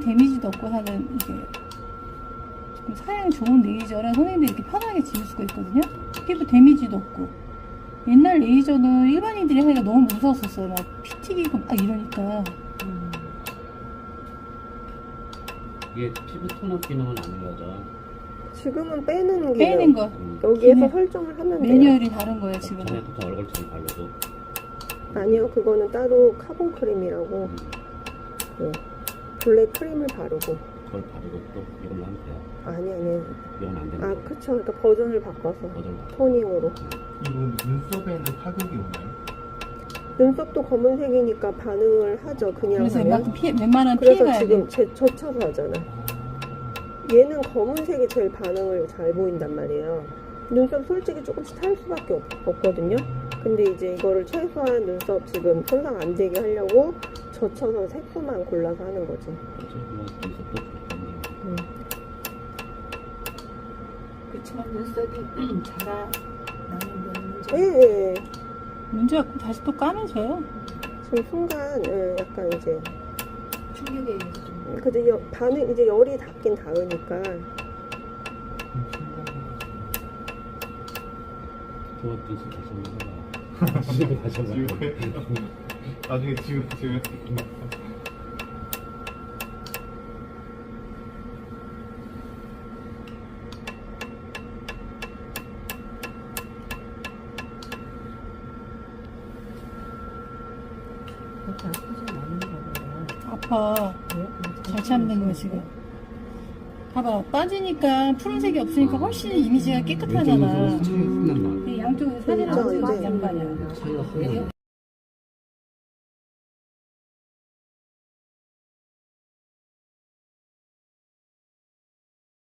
데미지도 없고 하는 이게 지금 사양 좋은 레이저라 손님들이 이렇게 편하게 지울 수가 있거든요. 피부 데미지도 없고. 옛날 레이저는 일반인들이 하기가 너무 무서웠었어요. 막 피 튀기고 막 이러니까. 이게 피부 톤업 기능은 아닌 거죠. 지금은 빼는 게 빼는 거. 음. 여기에서 기능. 설정을 하면 돼요. 매뉴얼이 다른 거예요, 지금. 전에 보통 얼굴처럼 발라도 아니요, 그거는 따로 카본 크림이라고 음, 네. 블랙 크림을 바르고. 그걸 바르고 또 이걸로 하면 돼요. 아니 아니. 이건 안 되는 아 거. 그쵸. 그러니까 버전을 바꿔서. 버전 토닝으로. 이건 눈썹에 있는 타격이 오나요? 눈썹도 검은색이니까 반응을 하죠 그냥 그래서 하면 웬만큼 피해, 웬만한 그래서 피해가야 돼. 지금 제, 젖혀서 하잖아. 얘는 검은색이 제일 반응을 잘 보인단 말이에요. 눈썹 솔직히 조금씩 탈 수밖에 없, 없거든요. 근데 이제 이거를 최소한 눈썹 지금 손상 안 되게 하려고 젖혀서 색소만 골라서 하는 거지. 그렇지만 눈썹이 자라 나는 거는 예, 좀 예. 문제가 다시 또 까매져요. 지금 순간 예, 약간 이제 충격에 의해서 좀 그죠 여- 반응 이제 열이 닿긴 닿으니까 저 눈썹 다시 한번 해봐요. 지금 다시 한번 해봐요. 나중에 지금 지금 그렇게. 아파. 네? 잘 참는 거 지금. 봐봐 빠지니까 푸른색이 없으니까 훨씬 이미지가 깨끗하잖아. 왼쪽 눈썹은 순난 이 양쪽에서 사진 찍어서 이제. 양반이야. 차이가.